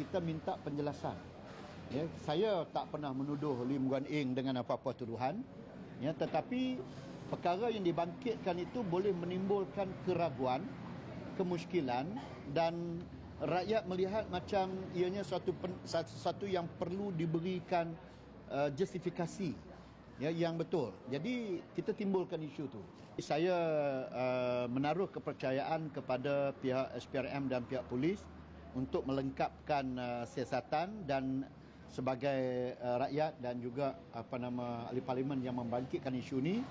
kita minta penjelasan. Ya, saya tak pernah menuduh Lim Guan Eng dengan apa-apa tuduhan. Ya, tetapi perkara yang dibangkitkan itu boleh menimbulkan keraguan, kemuskilan dan rakyat melihat macam ianya suatu satu yang perlu diberikan uh, justifikasi ya yang betul. Jadi kita timbulkan isu tu. Saya uh, menaruh kepercayaan kepada pihak SPRM dan pihak polis untuk melengkapkan uh, siasatan dan sebagai uh, rakyat dan juga apa nama ahli parlimen yang membangkitkan isu ini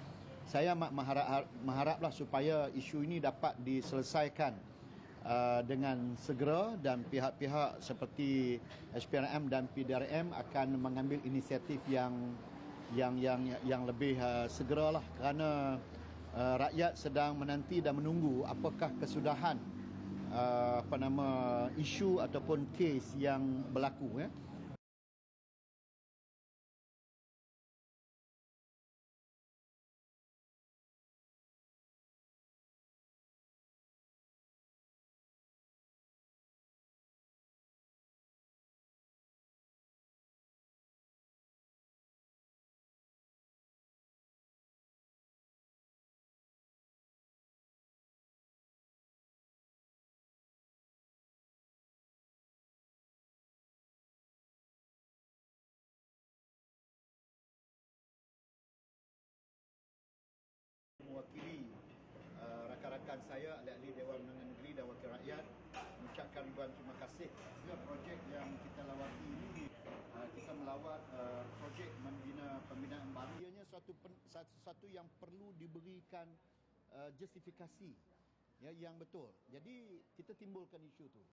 saya mengharap mengharaplah supaya isu ini dapat diselesaikan uh, dengan segera dan pihak-pihak seperti SPRM dan PDRM akan mengambil inisiatif yang yang yang yang lebih uh, segeralah kerana uh, rakyat sedang menanti dan menunggu apakah kesudahan uh, apa nama isu ataupun kes yang berlaku ya. Saya ahli-ahli Dewan Undangan Negeri dan Wakil Rakyat mengucapkan ribuan terima kasih juga projek yang kita lawati ini. Uh, kita melawat uh, projek membina pembinaan baru. Ianya satu, satu yang perlu diberikan uh, justifikasi. Ya yang betul. Jadi kita timbulkan isu tu